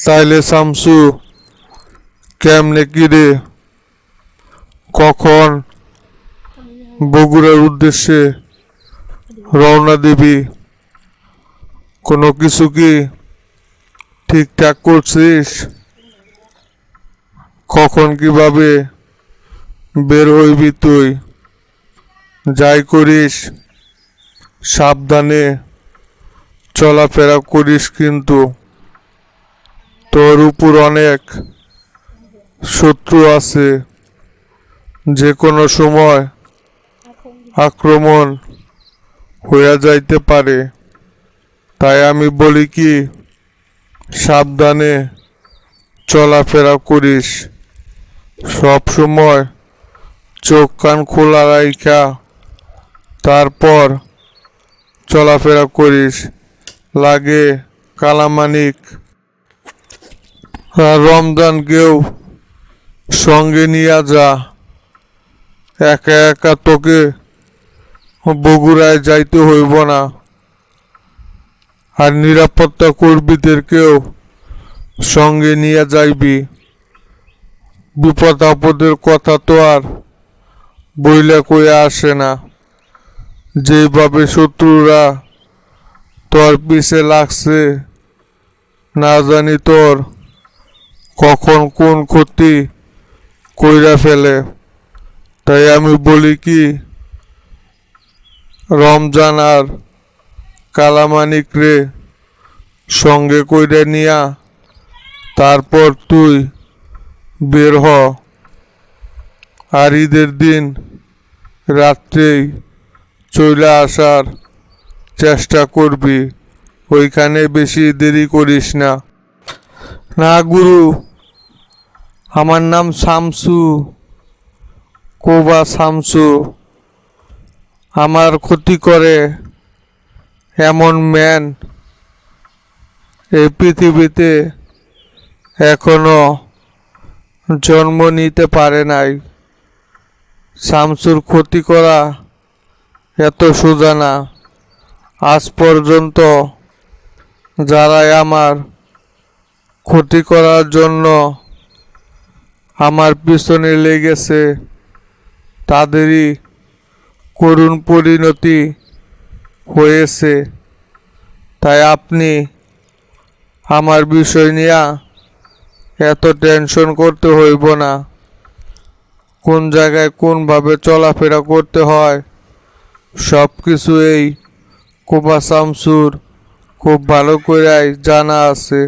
তাইলে শামসু, কেমনে কি রে? কখন বগুড়ার উদ্দেশ্যে রওনা দিবি? কোনো কিছু কি ঠিকঠাক করছিস? কখন কীভাবে বের হইবি তুই? যাই করিস, সাবধানে চলাফেরা করিস কিন্তু। তোর উপর অনেক শত্রু আছে। যে কোনো সময় আক্রমণ হইয়া যাইতে পারে। তাই আমি বলি কি, সাবধানে চলাফেরা করিস। সব সময় চোখ কান খোলা রাইখা, তারপর চলাফেরা করিস। লাগে কালামানিক রমজানকেও সঙ্গে নিয়ে যা। একা একা তোকে বগুড়ায় যাইতে হইব না। আর নিরাপত্তা কর্মীদেরকেও সঙ্গে নিয়ে যাইবি। বিপদ আপদের কথা তো আর বইলে কয়ে আসে না। যেভাবে শত্রুরা তোর পিছে লাগছে, না জানি তোর কখন কোন ক্ষতি কইরা ফেলে, তাই আমি বলি কি, রমজান আর কালামানিক রে সঙ্গে কইরা নিয়া, তারপর তুই বের হ। আর ঈদের দিন রাত্রেই চলে আসার চেষ্টা করবি, ওইখানে বেশি দেরি করিস না। না গুরু আমার নাম শামসু, কোবা শামসু। আমার ক্ষতি করে এমন ম্যান এই পৃথিবীতে এখনও জন্ম নিতে পারে নাই। শামসুর ক্ষতি করা এত সোজা না। আজ পর্যন্ত যারাই আমার ক্ষতি করার জন্য আমার পিছনে লেগেছে তাদেরই করুণ পরিণতি হয়েছে। তাই আপনি আমার বিষয় নিয়ে এত টেনশন করতে হইব না। কোন জায়গায় কোনভাবে চলাফেরা করতে হয় সব কিছু এই কোপা শামসুর খুব ভালো করেই জানা আছে।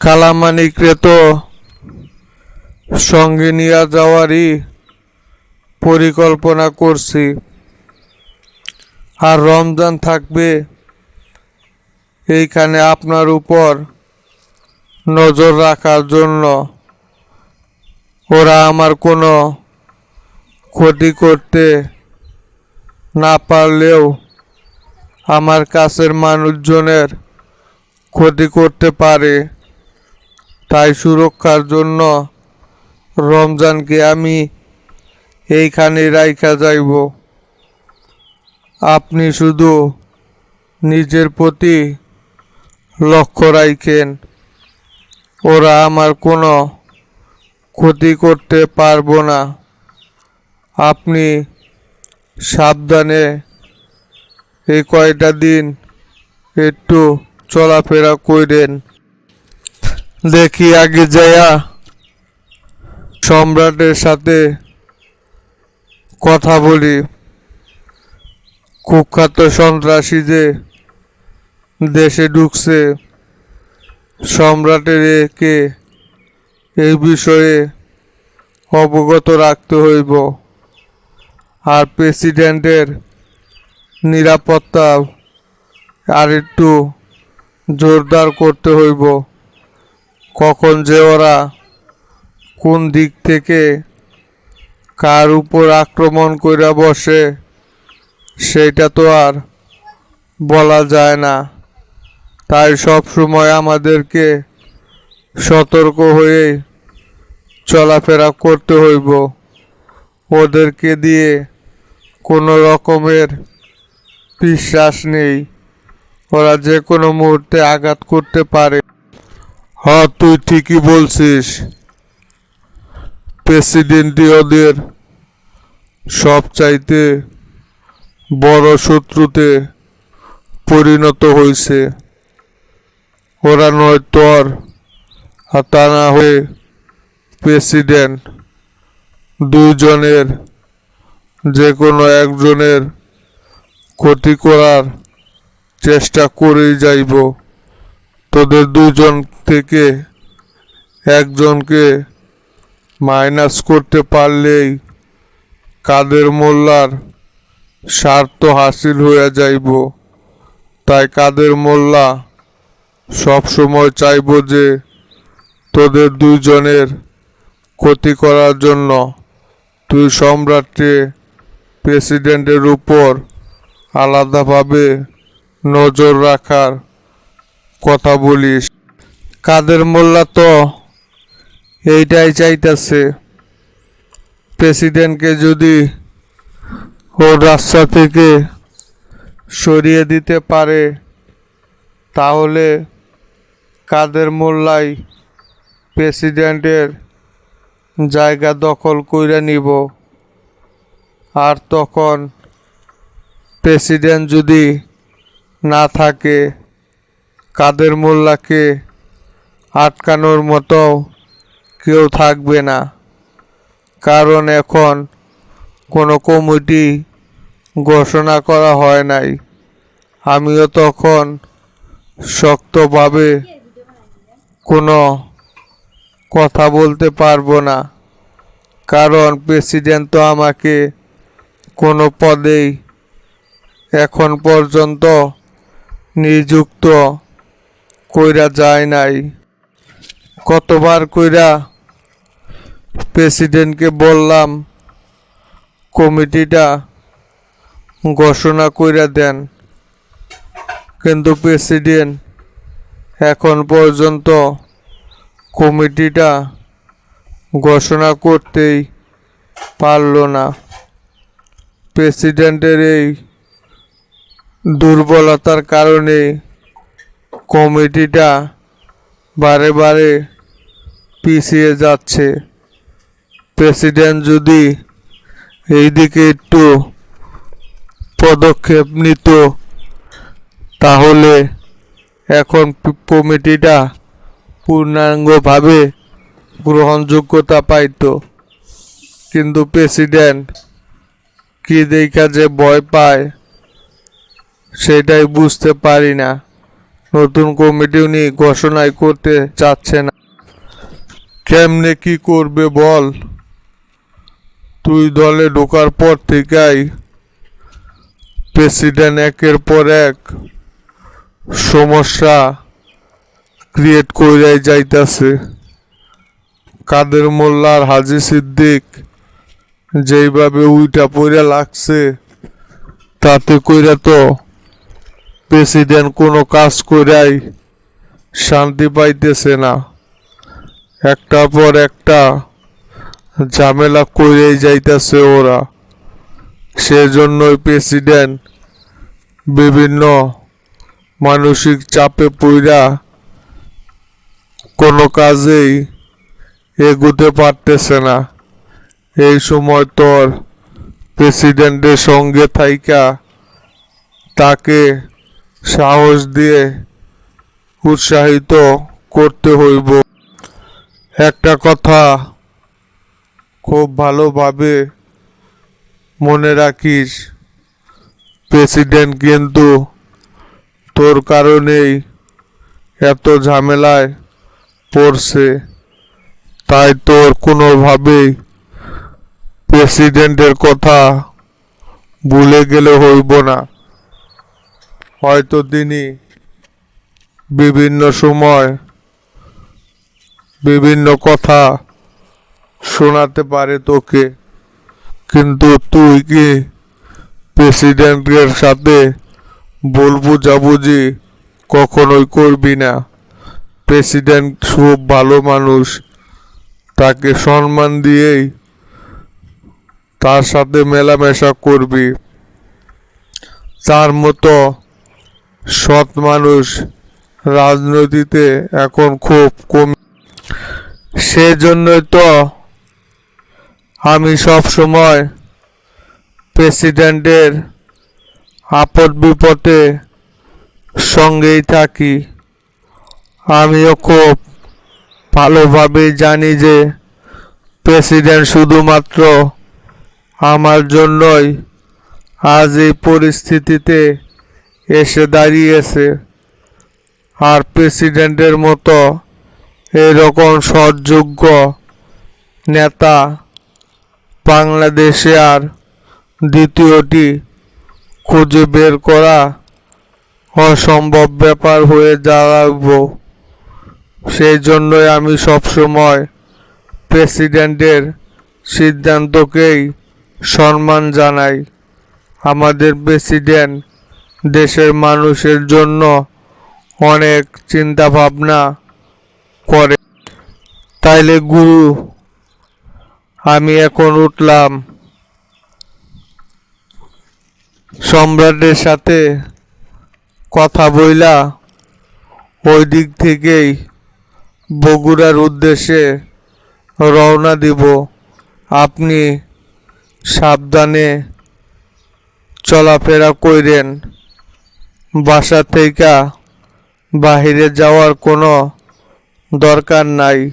কালামানিকরে তো সঙ্গে নিয়ে যাওয়ারই পরিকল্পনা করছি। আর রমজান থাকবে এইখানে আপনার উপর নজর রাখার জন্য। ওরা আমার কোনো ক্ষতি করতে না পারলেও আমার কাছের মানুষজনের ক্ষতি করতে পারে। তাই সুরক্ষার জন্য রমজানকে আমি এইখানে রাইখা যাইব। আপনি শুধু নিজের প্রতি লক্ষ্য রাখেন ওরা আমার কোনো ক্ষতি করতে পারব না। আপনি সাবধানে এই কয়টা দিন একটু চলাফেরা করেন দেখি আগে যায়া সম্রাটের সাথে কথা বলি। কুখ্যাত সন্ত্রাসী যে দেশে ঢুকছে, সম্রাটের একে এই বিষয়ে অবগত রাখতে হইব। আর প্রেসিডেন্টের নিরাপত্তা আর একটু জোরদার করতে হইব। কখন যে ওরা কোন দিক থেকে কার উপর আক্রমণ কইরা বসে, সেটা তো আর বলা যায় না। তাই সব সময় আমাদেরকে সতর্ক হয়ে চলাফেরা করতে হইব। ওদেরকে দিয়ে কোনো রকমের বিশ্বাস নেই। ওরা যে কোনো মুহূর্তে আঘাত করতে পারে। হ্যাঁ তুই ঠিকই বলছিস। প্রেসিডেন্টই ওদের সবচাইতে বড় শত্রুতে পরিণত হয়েছে ওরা নয় তোর আর তা না হয়ে প্রেসিডেন্ট দুজনের যে কোনো একজনের ক্ষতি করার চেষ্টা করেই যাইব। তোদের দুজন থেকে একজনকে মাইনাস করতে পারলেই কাদের মোল্লার স্বার্থ হাসিল হয়ে যাইব। তাই কাদের মোল্লা সবসময় চাইব যে তোদের দুইজনের ক্ষতি করার জন্য তুই সম্রাটকে প্রেসিডেন্টের উপর আলাদাভাবে নজর রাখার কথা বলিস। কাদের মোল্লা তো এইটাই চাইতেছে। প্রেসিডেন্টকে যদি ওর রাস্তা থেকে সরিয়ে দিতে পারে, তাহলে কাদের মোল্লাই প্রেসিডেন্টের জায়গা দখল করে নিব? আর তখন প্রেসিডেন্ট যদি না থাকে, কাদের মোল্লাকে আটকানোর মতো কেউ থাকবে না। কারণ এখন কোনো কমিটি ঘোষণা করা হয় নাই। আমিও তখন শক্তভাবে কোনো কথা বলতে পারব না। কারণ প্রেসিডেন্ট তো আমাকে কোনো পদেই এখন পর্যন্ত নিযুক্ত কইরা যায় নাই। কতবার কইরা প্রেসিডেন্টকে বললাম, কমিটিটা ঘোষণা কইরা দেন। কিন্তু প্রেসিডেন্ট, এখন পর্যন্ত কমিটিটা ঘোষণা করতেই পারল না। প্রেসিডেন্টের এই দুর্বলতার কারণে কমিটিটা বারে বারে পিছিয়ে যাচ্ছে। প্রেসিডেন্ট যদি এইদিকে একটু পদক্ষেপ নিত, তাহলে এখন কমিটিটা পূর্ণাঙ্গভাবে গ্রহণযোগ্যতা পাইতো। কিন্তু প্রেসিডেন্ট কি দেখা যে ভয় পায়, সেটাই বুঝতে পারি না। নতুন কমিটি উনি ঘোষণাই করতে চাচ্ছে না। কেমনে কি করবে বল? তুই দলে ঢোকার পর থেকেই প্রেসিডেন্ট একের পর এক সমস্যা ক্রিয়েট করে যাইতাছে। কাদের মোল্লার হাজি সিদ্দিক যেইভাবে উইটা পইরা লাগছে, তাতে কইরা তো প্রেসিডেন্ট কোনো কাজ কইরাই শান্তি পাইতেছে না। একটা পর একটা ঝামেলা কইরেই যাইতেছে ওরা। সেজন্যই প্রেসিডেন্ট বিভিন্ন মানসিক চাপে পইরা কোনো কাজেই এগোতে পারতেছে না। এই সময় তোর প্রেসিডেন্টের সঙ্গে থাইকা তাকে সাহস দিয়ে উৎসাহিত করতে হইব। একটা কথা খুব ভালোভাবে মনে রাখিস, প্রেসিডেন্ট, কিন্তু তোর কারণেই এত ঝামেলায় পড়ছে। তাই তোর কোনোভাবেই প্রেসিডেন্টের কথা ভুলে গেলে হইব না। হয়তো তিনি বিভিন্ন সময় বিভিন্ন কথা শোনাতে পারে তোকে। কিন্তু তুই কি প্রেসিডেন্টের সাথে ভুল বুঝাবুঝি কখনোই করবি না। প্রেসিডেন্ট খুব ভালো মানুষ। তাকে সম্মান দিয়েই তার সাথে মেলামেশা করবি। তার মতো সৎ মানুষ রাজনীতিতে এখন খুব কম। সেজন্যই তো আমি সব সময় প্রেসিডেন্টের আপদ বিপদে সঙ্গেই থাকি। আমিও খুব ভালোভাবে জানি যে প্রেসিডেন্ট শুধুমাত্র আমার জন্যই আজ এই পরিস্থিতিতে এসে দাঁড়িয়েছে। আর প্রেসিডেন্টের মতো এরকম সৎযোগ্য নেতা বাংলাদেশে আর দ্বিতীয়টি খুঁজে বের করা অসম্ভব ব্যাপার হয়ে দাঁড়াবো। সেই জন্যই আমি সবসময় প্রেসিডেন্টের সিদ্ধান্তকেই সম্মান জানাই। আমাদের প্রেসিডেন্ট দেশের মানুষের জন্য অনেক চিন্তা ভাবনা করে। তাইলে গুরু আমি এখন উঠলাম। সম্রাটের সাথে কথা বইলা ওই দিক থেকেই বগুড়ার উদ্দেশ্যে রওনা দিব। আপনি সাবধানে চলাফেরা কইরেন। বাসা থেকে বাহিরে যাওয়ার কোনো দরকার নাই।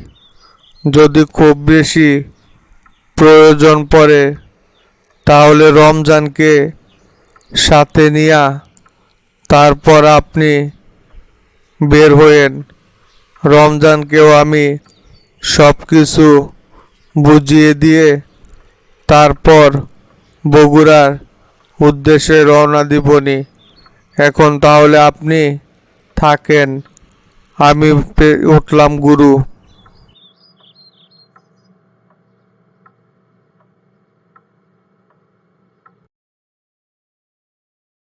যদি খুব বেশি প্রয়োজন পড়ে, তাহলে রমজানকে সাথে নিয়া তারপর আপনি বের হয়েন। রমজানকেও আমি সব কিছু বুঝিয়ে দিয়ে তারপর বগুড়ার উদ্দেশ্যে রওনা দিবনি। এখন তাহলে আপনি থাকেন। আমি উঠলাম গুরু।